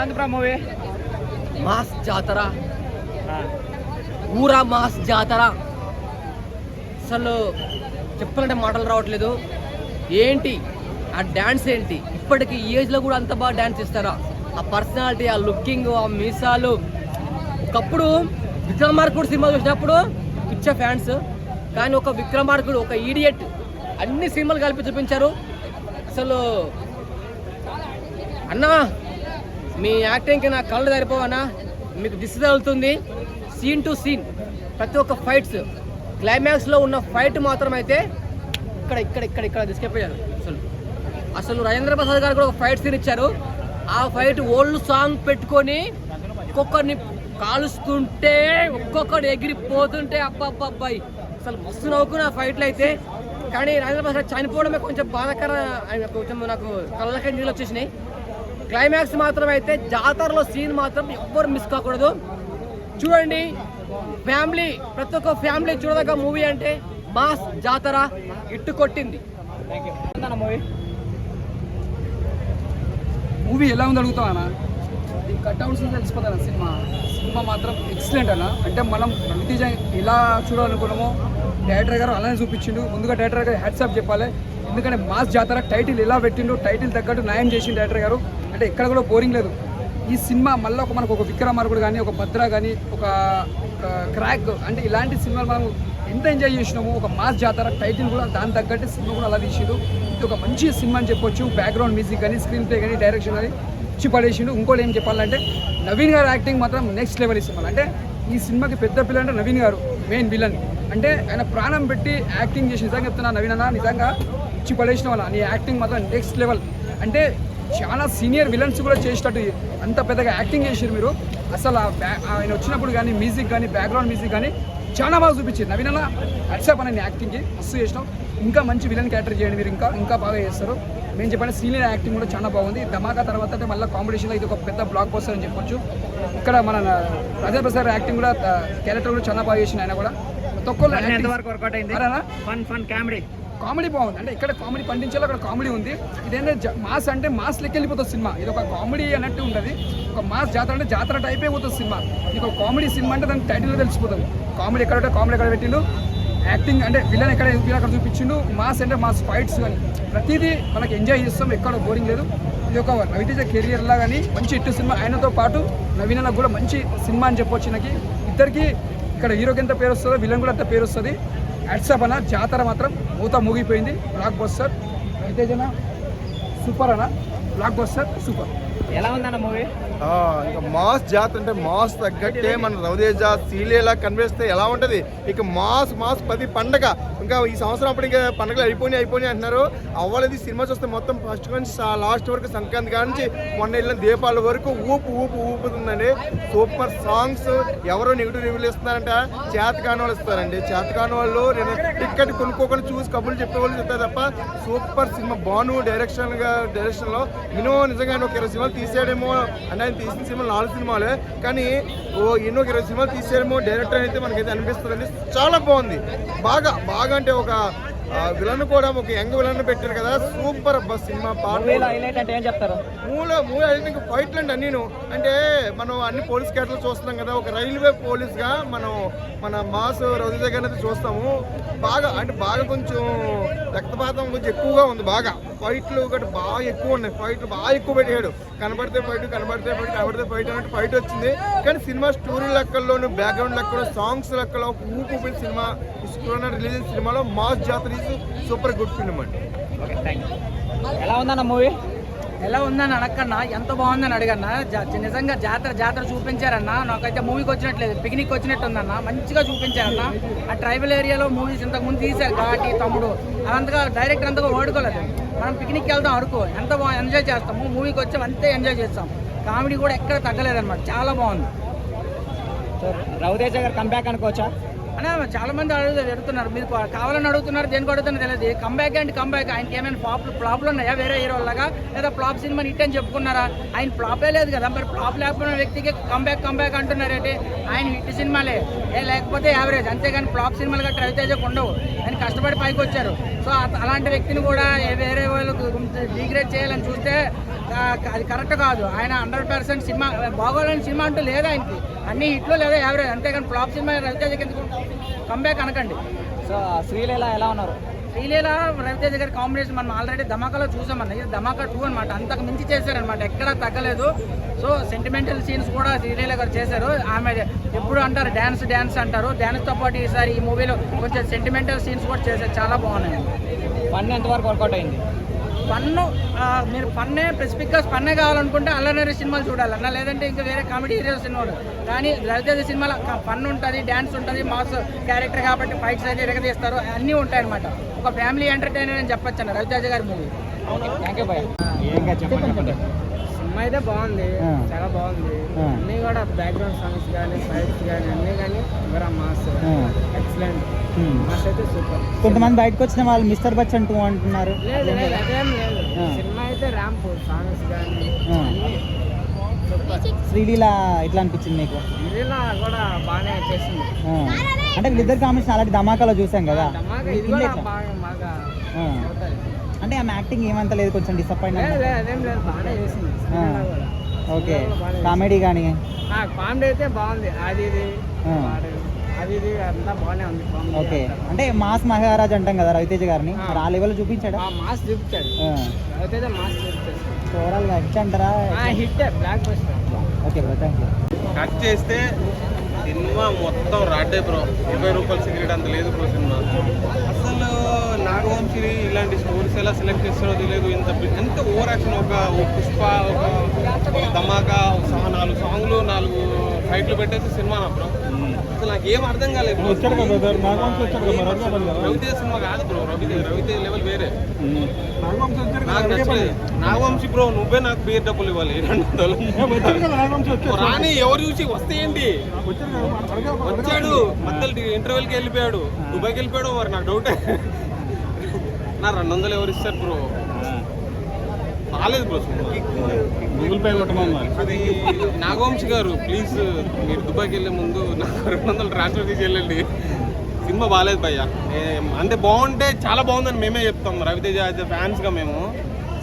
ఎలా ఉంది bro movie mass జాతర ఊరా మాస్ జాతర అసలు చెప్పాలంటే మాటలు రావట్లేదు ఏంటి ఆ డ్యాన్స్ ఏంటి ఇప్పటికి ఈ ఏజ్లో కూడా అంత బాగా డ్యాన్స్ ఇస్తారా ఆ పర్సనాలిటీ ఆ లుకింగ్ ఆ మీసాలు ఒకప్పుడు విక్రమార్కుడు సినిమా చూసినప్పుడు పిచ్చ ఫ్యాన్స్ కానీ ఒక విక్రమార్కుడు ఒక ఈడియట్ అన్ని సినిమాలు కలిపి చూపించారు అసలు అన్నా మీ యాక్టింగ్కి నా కళ్ళు సరిపోవనా? మీకు దిశ తగులుతుంది. సీన్ టు సీన్ ప్రతి ఒక్క ఫైట్స్ క్లైమాక్స్లో ఉన్న ఫైట్ మాత్రం అయితే ఇక్కడ ఇక్కడ ఇక్కడ ఇక్కడ తీసుకెళ్ళిపోయారు అసలు. అసలు రాజేంద్ర ప్రసాద్ గారు కూడా ఒక ఫైట్ సీన్ ఇచ్చారు. ఆ ఫైట్ ఓల్డ్ సాంగ్ పెట్టుకొని ఒక్కొక్కరిని కాలుస్తుంటే ఒక్కొక్కడు ఎగిరిపోతుంటే అబ్బాబ్బాబ్బాయి అసలు మస్తు నవ్వుకున్న ఆ ఫైట్లు అయితే. కానీ రాజేంద్ర ప్రసాద్ చనిపోవడమే కొంచెం బాధాకర కొంచెం నాకు కళ్ళకి నీళ్ళు వచ్చేసినాయి. క్లైమాక్స్ మాత్రం అయితే జాతరలో సీన్ మాత్రం ఎవ్వరు మిస్ కాకూడదు. చూడండి ఫ్యామిలీ ప్రతి ఒక్క ఫ్యామిలీ చూడదగ్గ మూవీ అంటే మాస్ జాతర ఇట్టు కొట్టింది. మూవీ? మూవీ ఎలా ఉంది అడుగుతావు కట్అవుట్స్ తెలిసిపోతాను సినిమా. సినిమా మాత్రం ఎక్సలెంట్ అన్న. అంటే మనం రవితేజ ఎలా చూడాలనుకున్నామో డైరెక్టర్ గారు అలానే చూపించిండు. ముందుగా డైరెక్టర్ గారు హ్యాట్సాప్ చెప్పాలి. ఎందుకంటే మాస్ జాతర టైటిల్ ఎలా పెట్టిండు టైటిల్ తగ్గట్టు న్యాయం చేసిండు డైరెక్టర్ గారు. అంటే ఎక్కడ కూడా బోరింగ్ లేదు. ఈ సినిమా మళ్ళీ ఒక మనకు ఒక విక్రమార్కుడు కానీ ఒక భద్ర కానీ ఒక క్రాక్ అంటే ఇలాంటి సినిమాలు మనం ఎంత ఎంజాయ్ చేసినాము ఒక మాస్ జాతర టైటిల్ కూడా దాని తగ్గట్టు సినిమా కూడా అలా తీసిండు. ఇది ఒక మంచి సినిమా అని చెప్పొచ్చు. బ్యాక్గ్రౌండ్ మ్యూజిక్ కానీ స్క్రీన్ ప్లే కానీ డైరెక్షన్ కానీ ఇచ్చి పడేసిండు. ఇంకోటి ఏం చెప్పాలంటే నవీన్ గారు యాక్టింగ్ మాత్రం నెక్స్ట్ లెవెల్ ఈ సినిమా అంటే ఈ సినిమాకి పెద్ద పిల్ల అంటే నవీన్ గారు మెయిన్ విలన్ అంటే ఆయన ప్రాణం పెట్టి యాక్టింగ్ చేసి నిజంగా చెప్తున్నా నవీన్ అన్న నిజంగా ఇచ్చి పడేసిన వాళ్ళ. నీ యాక్టింగ్ మాత్రం నెక్స్ట్ లెవెల్ అంటే చాలా సీనియర్ విలన్స్ కూడా చేసేటట్టు అంత పెద్దగా యాక్టింగ్ చేసారు మీరు. అసలు ఆయన వచ్చినప్పుడు కానీ మ్యూజిక్ కానీ బ్యాక్గ్రౌండ్ మ్యూజిక్ కానీ చాలా బాగా చూపించారు నవీన్ అన్న అట్సాప్ అని యాక్టింగ్కి మస్తు చేసినాం. ఇంకా మంచి విలన్ క్యారెక్టర్ చేయండి మీరు ఇంకా ఇంకా బాగా చేస్తారు. మేము చెప్పండి సీనియర్ యాక్టింగ్ కూడా చాలా బాగుంది. ధమాకా తర్వాత అంటే మళ్ళీ కాంపిటీషన్లో ఇది ఒక పెద్ద బ్లాక్ పోస్టర్ అని చెప్పొచ్చు. ఇక్కడ మన రాజాప్రసాద్ యాక్టింగ్ కూడా క్యారెక్టర్ కూడా చాలా బాగా చేసిన ఆయన కూడా. వర్కౌట్ అయింది? ఫన్ ఫన్ కామెడీ కామెడీ బాగుంది. అంటే ఇక్కడ కామెడీ పండించాలో అక్కడ కామెడీ ఉంది. ఇదేంటే మాస్ అంటే మాస్ లెక్క వెళ్ళిపోతుంది సినిమా. ఇది ఒక కామెడీ అన్నట్టు ఉంటుంది. ఒక మాస్ జాతర అంటే జాతర టైప్ అయిపోతుంది సినిమా. ఇది ఒక కామెడీ సినిమా అంటే దాని టైటిల్ తెలిసిపోతుంది. కామెడీ ఎక్కడ ఉంటే కామెడీ ఎక్కడ పెట్టిండు. యాక్టింగ్ అంటే విలన్ ఎక్కడ అక్కడ చూపించిండు. మాస్ అంటే మాస్ ఫైట్స్ కానీ. ప్రతిదీ మనకి ఎంజాయ్ చేస్తాం. ఎక్కడ బోరింగ్ లేదు. ఇది ఒక రవితేజ కెరియర్లా కానీ మంచి హిట్ సినిమా. ఆయనతో పాటు నవీన కూడా మంచి సినిమా అని చెప్పొచ్చు నాకు ఇద్దరికి ఇక్కడ హీరోకి ఎంత పేరు వస్తుందో విలన్ కూడా అంత పేరు వస్తుంది. వాట్సాప్ అన్న జాతర మాత్రం మూత మూగిపోయింది. బ్లాక్ బస్టర్ జనా సూపర్ అన్న బ్లాక్ బస్టర్ సూపర్ ఎలా ఉందన్న మూవీ ఇంకా మాస్ జాత్ అంటే మాస్ తగ్గట్టే మన రవితేజ సీలేలా కనిపిస్తే ఎలా ఉంటది? ఇక మాస్ మాస్ ప్రతి పండగ. ఇంకా ఈ సంవత్సరం అప్పుడు ఇంకా పండగలు అయిపోయినాయి అయిపోయినాయి అంటున్నారు. అవ్వలేదు సినిమా చూస్తే మొత్తం ఫస్ట్ నుంచి లాస్ట్ వరకు సంక్రాంతి కాడి నుంచి మొన్న వెళ్ళిన దీపాల వరకు ఊపు ఊపు ఊపుతుందండి. సూపర్ సాంగ్స్ ఎవరో నెగిటివ్ రివ్యూలు ఇస్తున్నారంట. చేతకాని వాళ్ళు ఇస్తారండి. చేతకాని వాళ్ళు నేను టికెట్ కొనుక్కోకుండా చూసి కబుర్లు చెప్పే వాళ్ళు చెప్తారు తప్ప సూపర్ సినిమా. బాను డైరెక్షన్గా డైరెక్షన్లో. మినిమం నిజంగా ఒక ఇరవై సినిమాలు తీసాడేమో అంటే ఆయన తీసిన సినిమాలు నాలుగు సినిమాలే కానీ ఓ ఎన్నో ఇరవై సినిమాలు తీసాడేమో డైరెక్టర్ అయితే మనకైతే అనిపిస్తుంది చాలా బాగుంది. బాగా బాగా అంటే ఒక విలన్ కూడా ఒక యంగ్ విలన్ పెట్టారు కదా సూపర్ అబ్బా సినిమా మూవీలో పాట హైలైట్ అంటే ఏం చెప్తారు? మూల మూల ఇంకా ఫైట్లు అండి అన్నీను. అంటే మనం అన్ని పోలీస్ క్యారెక్టర్లు చూస్తున్నాం కదా ఒక రైల్వే పోలీస్గా మనం మన మాస్ రవి దగ్గర చూస్తాము. బాగా అంటే బాగా కొంచెం రక్తపాతం కొంచెం ఎక్కువగా ఉంది బాగా. ఫైట్లు ఒకటి బాగా ఎక్కువ ఉన్నాయి ఫైట్లు బాగా ఎక్కువ పెట్టాడు. కనబడితే ఫైట్ కనబడితే ఫైట్ కనబడితే ఫైట్ అన్నట్టు ఫైట్ వచ్చింది. కానీ సినిమా స్టోరీ లెక్కల్లోను బ్యాక్గ్రౌండ్ లెక్కలో సాంగ్స్ లెక్కలో ఊపు సినిమా రిలీజ్ సినిమాలో mass Jathara super good film అండి. ఓకే థ్యాంక్ ఎలా ఉందన్న మూవీ? ఎలా ఉందని అడగన్నా ఎంత బాగుందని అడిగన్నా జా- నిజంగా జాతర జాతర చూపించారన్నా నాకైతే మూవీకి వచ్చినట్లేదు పిక్నిక్ వచ్చినట్టు ఉందన్న మంచిగా చూపించారన్న ఆ ట్రైబల్ ఏరియాలో మూవీస్ ఇంతకు ముందు తీశారు ఘాటి తమ్ముడు అదంతగా డైరెక్టర్ అంతగా ఓడుకోలేదు మనం పిక్నిక్కి వెళ్తాం అడుకో ఎంత బాగా ఎంజాయ్ చేస్తాము మూవీకి వచ్చాం అంతే ఎంజాయ్ చేస్తాం. కామెడీ కూడా ఎక్కడ తగ్గలేదన్నమాట చాలా బాగుంది. రవితేజ గారు కంబ్యాక్ అనుకోవచ్చా? అనే చాలా మంది అడుగు పెడుతున్నారు మీరు కావాలని అడుగుతున్నారు దేనికి అడుగుతున్నారు తెలియదు. కంబ్యాక్ అండ్ కంబ్యాక్ ఆయనకి ఏమైనా ఫ్లాప్ ఫ్లాప్లు ఉన్నాయా? వేరే హీరో లాగా? లేదా ఫ్లాప్ సినిమా హిట్ అని చెప్పుకున్నారా? ఆయన ఫ్లాపే లేదు కదా. మరి ఫ్లాప్ లేకపోయిన వ్యక్తికి కంబ్యాక్ కంబ్యాక్ అంటున్నారంటే? ఆయన హిట్ సినిమాలే. ఏ లేకపోతే యావరేజ్ అంతేగాని ఫ్లాప్ సినిమాలు గట్రా రవితేజకు ఉండవు. ఆయన కష్టపడి పైకి వచ్చారు. సో అలాంటి వ్యక్తిని కూడా వేరే వాళ్ళకు డిగ్రేడ్ చేయాలని చూస్తే అది కరెక్ట్ కాదు. ఆయన హండ్రెడ్ పర్సెంట్ సినిమా బాగోలేని సినిమా అంటూ లేదా ఆయనకి. అన్ని హిట్లు లేదా యావరేజ్ అంతేకాని ఫ్లాప్ సినిమా రవితేజకి ఎందుకు? కంబ్యాక్ అనకండి. సో శ్రీలీల ఎలా ఉన్నారు? శ్రీలీల రవితేజ గారి కాంబినేషన్ మనం ఆల్రెడీ ధమాకాలో చూసామన్న ఇది ధమాకా టూ అనమాట అంతకు మించి చేశారనమాట ఎక్కడా తగ్గలేదు. సో సెంటిమెంటల్ సీన్స్ కూడా శ్రీలీల గారు చేశారు. ఆమె ఎప్పుడు అంటారు డ్యాన్స్ డ్యాన్స్ అంటారు. డ్యాన్స్తో పాటు ఈసారి ఈ మూవీలో కొంచెం సెంటిమెంటల్ సీన్స్ కూడా చేశారు. చాలా బాగున్నాయి. ఫన్ ఎంతవరకు వర్కౌట్ అయింది? పన్ను మీరు పన్నే స్పెసిఫిక్గా పన్నే కావాలనుకుంటే అల్లనరి సినిమాలు చూడాలన్న లేదంటే ఇంకా వేరే కామెడీ హీరో సినిమాలు. కానీ రవితేజ సినిమాలో పన్ను ఉంటుంది డ్యాన్స్ ఉంటుంది మాస్ క్యారెక్టర్ కాబట్టి ఫైట్స్ అయితే ఎరగదీస్తారు అన్నీ ఉంటాయి అనమాట ఒక ఫ్యామిలీ ఎంటర్టైనర్ అని చెప్పొచ్చు అన్న రవితేజ గారి మూవీ. థ్యాంక్ యూ సినిమా అయితే బాగుంది. చాలా బాగుంది. అన్నీ కూడా బ్యాక్గ్రౌండ్ సాంగ్స్ కానీ ఫైట్స్ కానీ అన్నీ కానీ ఇవరా మాస్. ఎక్సలెంట్ మాస్ అయితే సూపర్ కొంతమంది బయటకు వచ్చిన వాళ్ళు మిస్టర్ బచ్చన్ టూ అంటున్నారు. లేదు లేదు అదేం లేదు. సినిమా అయితే ర్యాంప్ సాంగ్స్ కానీ. అన్నీ. శ్రీలీల ఎట్లా అనిపించింది మీకు కూడా బాగానే చేసింది. అంటే వీళ్ళిద్దరు కాంబినేషన్ అలాంటి ధమాకాలో చూసాం కదా. అంటే ఆమె యాక్టింగ్ ఏమంత లేదు కొంచెం డిసప్పాయింట్. ఓకే. కామెడీ కానీ కామెడీ అయితే బాగుంది. అది ఇది ఓకే. అంటే మాస్ మహారాజ్ అంటాం కదా రవితేజ గారిని. ఆ. మరి ఆ లెవెల్ చూపించాడా? ఆ మాస్ చూపించాడు. అయితే మాస్ చూపించాడు. ఓవరాల్ హిట్ అంటారా? Hit blockbuster. Okay bro thank you cut చేస్తే సినిమా మొత్తం రాడ్డే బ్రో. ఇరవై రూపాయల సిగరెట్ అంత లేదు బ్రో సినిమా. అసలు నాగవంశి ఇలాంటి స్టోరీస్ ఎలా సెలెక్ట్ చేస్తారో తెలియదు. ఎంత ఎంత ఓవర్ యాక్షన్ ఒక పుష్ప ఒక ధమాకా ఒక నాలుగు సాంగ్లు నాలుగు ఫైట్లు పెట్టేసి సినిమా నా బ్రో? అసలు నాకు ఏం అర్థం కాలేదు. రవితేజ సినిమా కాదు బ్రో. రవితేజ రవితేజ లెవెల్ వేరే. నాకు నచ్చలేదు. నాగవంశి బ్రో నువ్వే నాకు బీర్ డబ్బులు ఇవ్వాలి. రాని ఎవరు చూసి వస్తే ఏంటి? వచ్చాడు మధ్యలో ఇంటర్వెల్కి వెళ్ళిపోయాడు. దుబాయ్కి వెళ్ళిపోయాడు మరి నాకు డౌట్ నా రెండు వందలు ఎవరు ఇస్తారు బ్రో? రాలేదు బ్రో గూగుల్ పే అది నాగవంశి గారు ప్లీజ్ మీరు దుబాయ్కి వెళ్ళే ముందు నాకు రెండు వందలు ట్రాన్స్ఫర్ చేసి వెళ్ళండి సినిమా బాగాలేదు భయ్య. ఏ- అంటే బాగుంటే చాలా బాగుందని మేమే చెప్తాం. రవితేజ ఫ్యాన్స్గా మేము.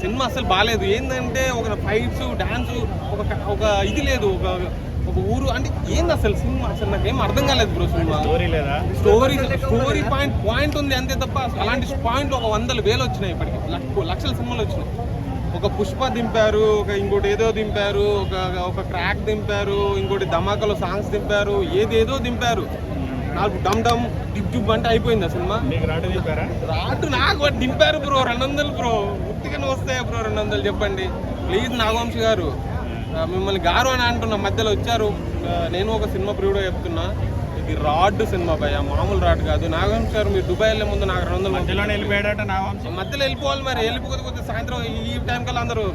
సినిమా అసలు బాగాలేదు ఏంటంటే ఒక ఫైట్స్ డాన్స్ ఒక ఒక ఇది లేదు. ఒక ఒక ఊరు అంటే ఏంది అసలు సినిమా? అసలు నాకేం అర్థం కాలేదు బ్రో సినిమా. స్టోరీ లేదా? స్టోరీ స్టోరీ పాయింట్ పాయింట్ ఉంది అంతే తప్ప అలాంటి పాయింట్ ఒక వందల వేలు వచ్చినాయి ఇప్పటికి. లక్ష- లక్షల సినిమాలు వచ్చినాయి. ఒక పుష్ప దింపారు ఒక ఇంకోటి ఏదో దింపారు ఒక ఒక క్రాక్ దింపారు ఇంకోటి ధమాకాలో సాంగ్స్ దింపారు ఏదేదో దింపారు. నాకు డమ్ డమ్ డిప్ డిప్ అంటే అయిపోయింది ఆ సినిమా. రాటు నాకు దింపారు బ్రో రెండు వందలు బ్రో. ఉత్తికనే వస్తాయి బ్రో రెండు వందలు చెప్పండి. ప్లీజ్ నాగవంశి గారు. మిమ్మల్ని గారు అని అంటున్నా మధ్యలో వచ్చారు. నేను ఒక సినిమా ప్రియుడో చెప్తున్నా. ఇది రాడ్ సినిమా భయ మామూలు రాడ్ కాదు. నాగవంశి గారు మీరు దుబాయ్ వెళ్ళే ముందు నాకు రెండు వందలు మధ్యలో వెళ్ళిపోయాడట నాగవంశి మధ్యలో వెళ్ళిపోవాలి మరి వెళ్ళిపోతే సాయంత్రం ఈ టైం కల్లా అందరూ.